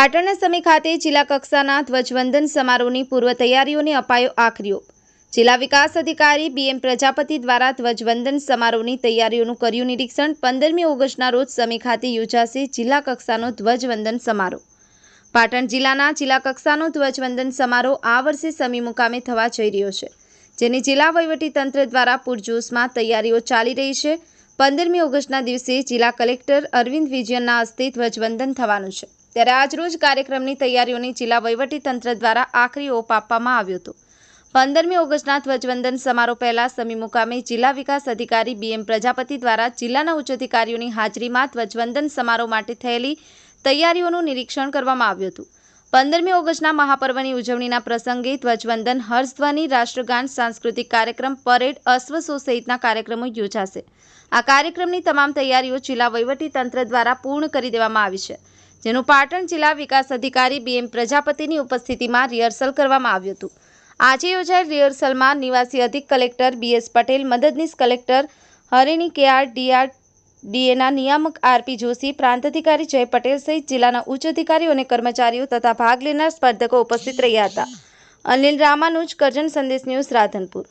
પાટણના સમી ખાતે જિલ્લા કક્ષાના ધ્વજવંદન સમારોહની પૂર્વ તૈયારીઓને અપાયો આખરીઓ જિલ્લા વિકાસ અધિકારી બીએમ પ્રજાપતિ દ્વારા ધ્વજવંદન સમારોહની તૈયારીઓનું કર્યું નિરીક્ષણ પંદરમી ઓગસ્ટના રોજ સમી ખાતે યોજાશે જિલ્લા કક્ષાનો ધ્વજવંદન સમારોહ. પાટણ જિલ્લાના જિલ્લા કક્ષાનો ધ્વજવંદન સમારોહ આ વર્ષે સમી મુકામે થવા જઈ રહ્યો છે, જેની જિલ્લા વહીવટીતંત્ર દ્વારા પૂરજોશમાં તૈયારીઓ ચાલી રહી છે. પંદરમી ઓગસ્ટના દિવસે જિલ્લા કલેક્ટર અરવિંદ વિજયનના હસ્તે ધ્વજવંદન થવાનું છે. ત્યારે આજરોજ કાર્યક્રમની તૈયારીઓની જિલ્લા વહીવટીતંત્ર દ્વારા આખરી ઓપ આપવામાં આવ્યો હતો. પંદરમી ઓગસ્ટના ધ્વજવંદન સમારોહ પહેલા સમી મુકામે જિલ્લા વિકાસ અધિકારી બીએમ પ્રજાપતિ દ્વારા જિલ્લાના ઉચ્ચ અધિકારીઓની હાજરીમાં ધ્વજવંદન સમારોહ માટે થયેલી તૈયારીઓનું નિરીક્ષણ કરવામાં આવ્યું હતું. પંદરમી ઓગસ્ટના મહાપર્વની ઉજવણીના પ્રસંગે ધ્વજવંદન, હર્ષધ્વની, રાષ્ટ્રગાન, સાંસ્કૃતિક કાર્યક્રમ, પરેડ અશ્વસો સહિતના કાર્યક્રમો યોજાશે. આ કાર્યક્રમની તમામ તૈયારીઓ જિલ્લા વહીવટીતંત્ર દ્વારા પૂર્ણ કરી દેવામાં આવી છે, જેનું પાટણ જિલ્લા વિકાસ અધિકારી બીએમ પ્રજાપતિની ઉપસ્થિતિમાં રિહર્સલ કરવામાં આવ્યું હતું. આજે યોજાયેલ રિહર્સલમાં નિવાસી અધિક કલેક્ટર બીએસ પટેલ, મદદનીશ કલેક્ટર હરિણી કેઆર ડીઆર ડીએના નિયામક આરપી જોશી, પ્રાંત અધિકારી જય પટેલ સહિત જિલ્લાના ઉચ્ચ અધિકારીઓ અને કર્મચારીઓ તથા ભાગ લેનાર સ્પર્ધકો ઉપસ્થિત રહ્યા હતા. અનિલ રામાનુજ, કરજણ સંદેશ ન્યૂઝ રાધનપુર.